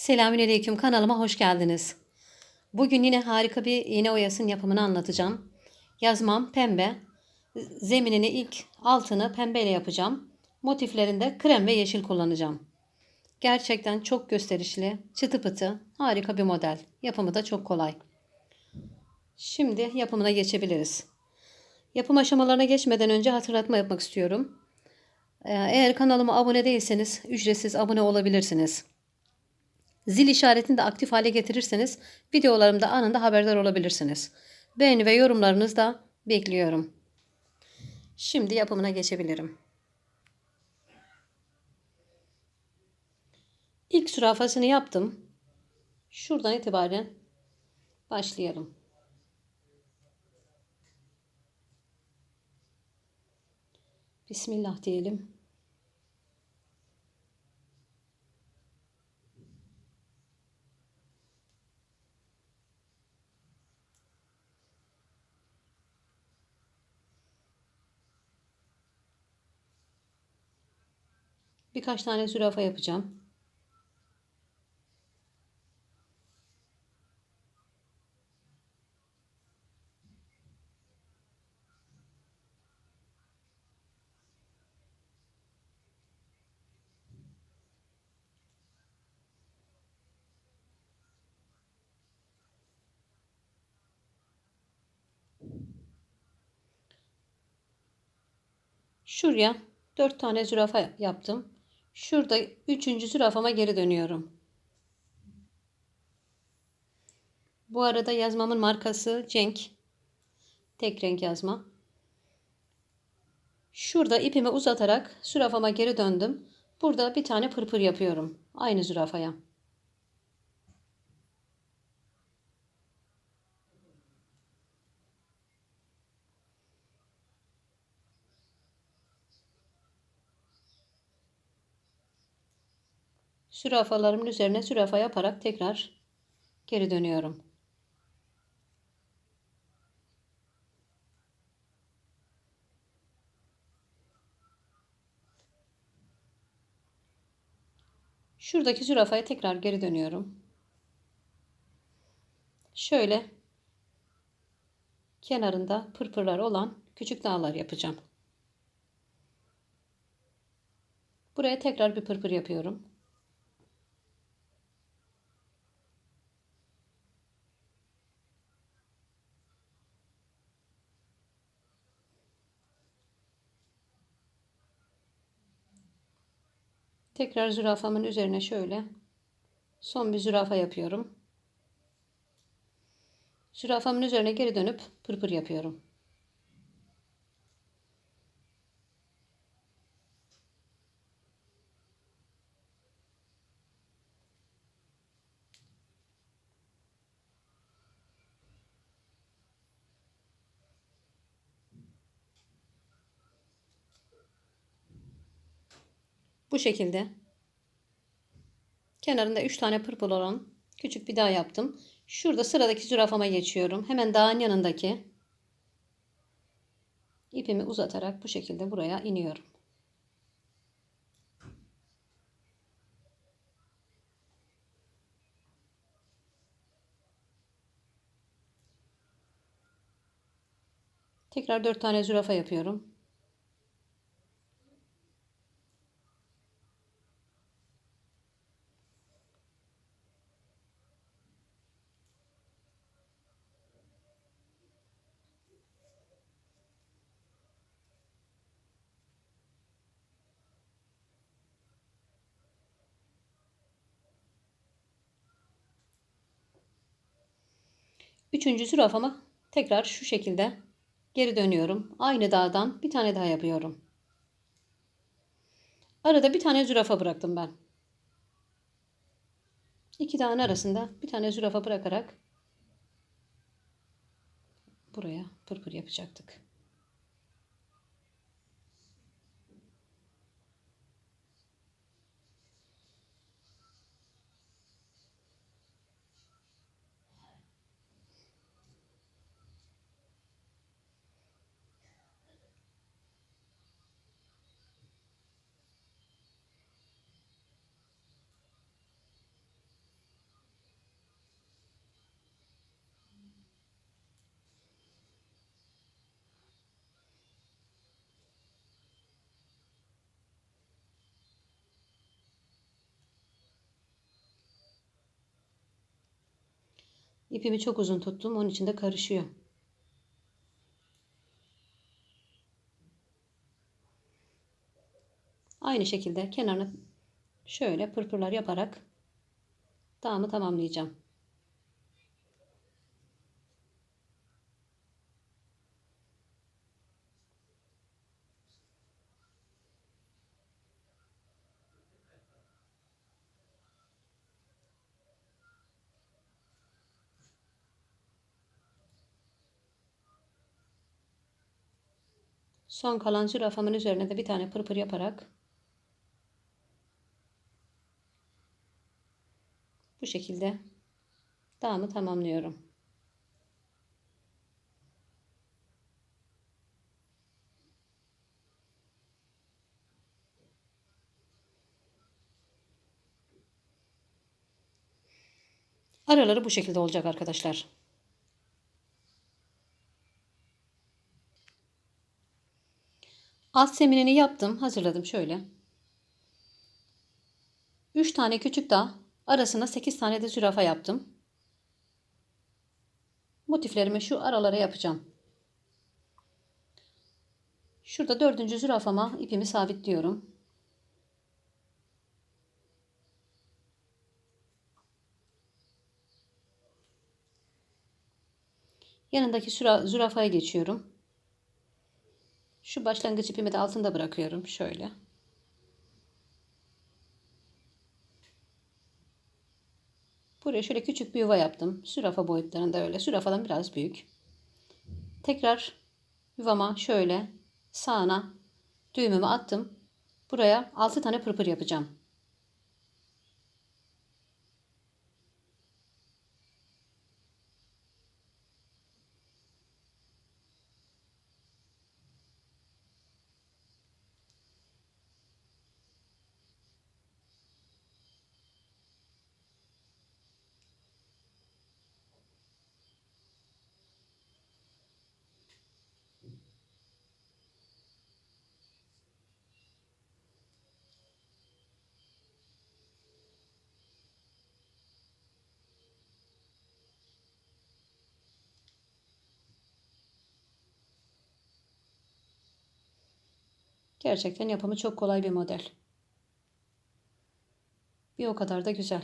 Selamünaleyküm kanalıma hoş geldiniz. Bugün yine harika bir iğne oyasının yapımını anlatacağım. Yazmam pembe. Zeminini ilk altını pembeyle yapacağım. Motiflerinde krem ve yeşil kullanacağım. Gerçekten çok gösterişli, çıtı pıtı, harika bir model. Yapımı da çok kolay. Şimdi yapımına geçebiliriz. Yapım aşamalarına geçmeden önce hatırlatma yapmak istiyorum. Ee, Eğer kanalıma abone değilseniz ücretsiz abone olabilirsiniz. Zil işaretini de aktif hale getirirseniz videolarımda anında haberdar olabilirsiniz. Beğeni ve yorumlarınızı da bekliyorum. Şimdi yapımına geçebilirim. İlk zürafasını yaptım. Şuradan itibaren başlayalım. Bismillah diyelim. Birkaç tane zürafa yapacağım. Şuraya 4 tane zürafa yaptım. Şurada 3. zürafama geri dönüyorum. Bu arada yazmamın markası Cenk. Tek renk yazma. Şurada ipimi uzatarak zürafama geri döndüm. Burada bir tane pırpır yapıyorum. Aynı zürafaya. Sürafalarımın üzerine sürafa yaparak tekrar geri dönüyorum. Şuradaki zürafaya tekrar geri dönüyorum. Şöyle kenarında pırpırlar olan küçük dağlar yapacağım. Buraya tekrar bir pırpır yapıyorum. Tekrar zürafamın üzerine şöyle son bir zürafa yapıyorum. Zürafamın üzerine geri dönüp pırpır yapıyorum. Bu şekilde. Kenarında 3 tane pırpıl olan küçük bir daha yaptım. Şurada sıradaki zürafama geçiyorum. Hemen dağın yanındaki ipimi uzatarak bu şekilde buraya iniyorum. Tekrar 4 tane zürafa yapıyorum. Üçüncü zürafama tekrar şu şekilde geri dönüyorum. Aynı dağdan bir tane daha yapıyorum. Arada bir tane zürafa bıraktım ben. İki dağın arasında bir tane zürafa bırakarak buraya pırpır yapacaktık. İpimi çok uzun tuttum. Onun için de karışıyor. Aynı şekilde kenarını şöyle pırpırlar yaparak dağımı tamamlayacağım. Son kalan zürafamın üzerine de bir tane pırpır yaparak bu şekilde dağımı tamamlıyorum. Araları bu şekilde olacak arkadaşlar. Alt zeminini yaptım. Hazırladım şöyle. 3 tane küçük dağ. Arasına 8 tane de zürafa yaptım. Motiflerimi şu aralara yapacağım. Şurada dördüncü zürafama ipimi sabitliyorum. Yanındaki zürafaya geçiyorum. Şu başlangıç ipimi de altında bırakıyorum. Şöyle. Buraya şöyle küçük bir yuva yaptım. Sürafa boyutlarında öyle. Sürafadan biraz büyük. Tekrar yuvama şöyle sağına düğümümü attım. Buraya 6 tane pırpır yapacağım. Gerçekten yapımı çok kolay bir model. Bir o kadar da güzel.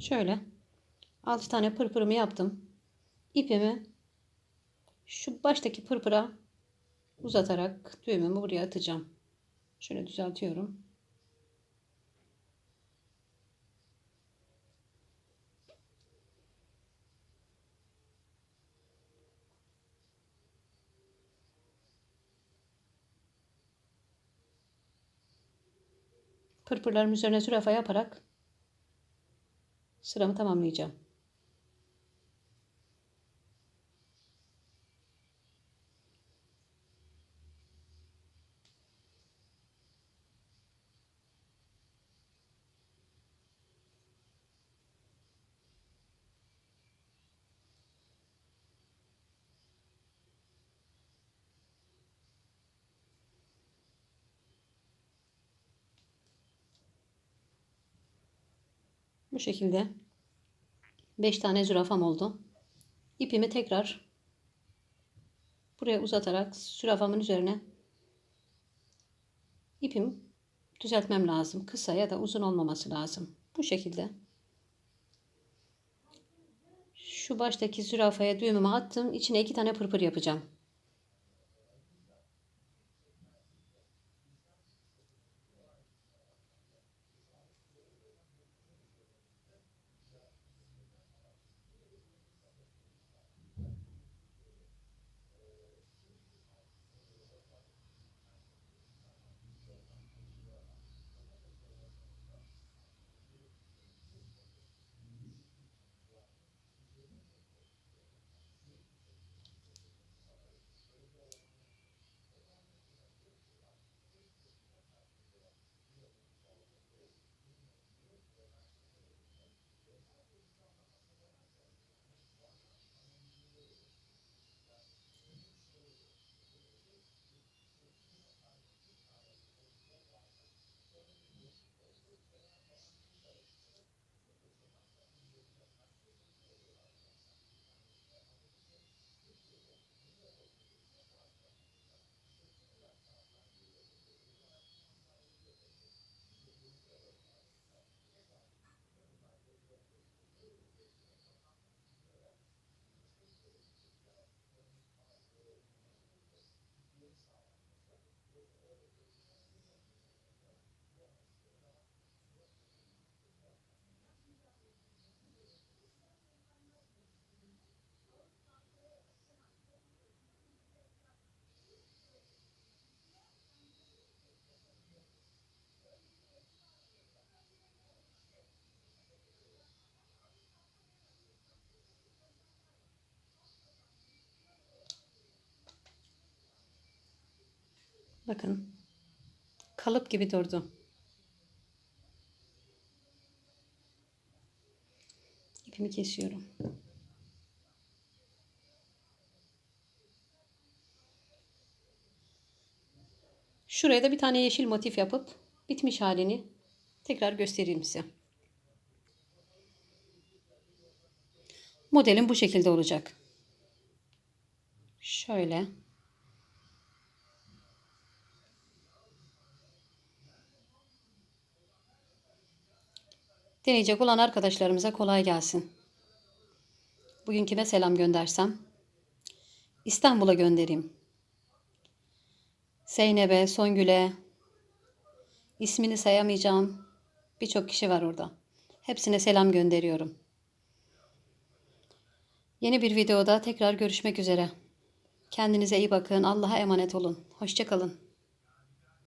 Şöyle 6 tane pırpırımı yaptım. İpimi şu baştaki pırpıra uzatarak düğümümü buraya atacağım. Şöyle düzeltiyorum. Pırpırlarım üzerine zürafa yaparak sıramı tamamlayacağım. Bu şekilde 5 tane zürafam oldu. İpimi tekrar buraya uzatarak zürafamın üzerine ipim düzeltmem lazım. Kısa ya da uzun olmaması lazım. Bu şekilde. Şu baştaki zürafaya düğümümü attım. İçine iki tane pırpır yapacağım. Bakın. Kalıp gibi durdu. İpimi kesiyorum. Şuraya da bir tane yeşil motif yapıp bitmiş halini tekrar göstereyim size. Modelim bu şekilde olacak. Şöyle. Deneyecek olan arkadaşlarımıza kolay gelsin. Bugün kime selam göndersem? İstanbul'a göndereyim. Zeynep'e, Songül'e, ismini sayamayacağım birçok kişi var orada. Hepsine selam gönderiyorum. Yeni bir videoda tekrar görüşmek üzere. Kendinize iyi bakın. Allah'a emanet olun. Hoşçakalın.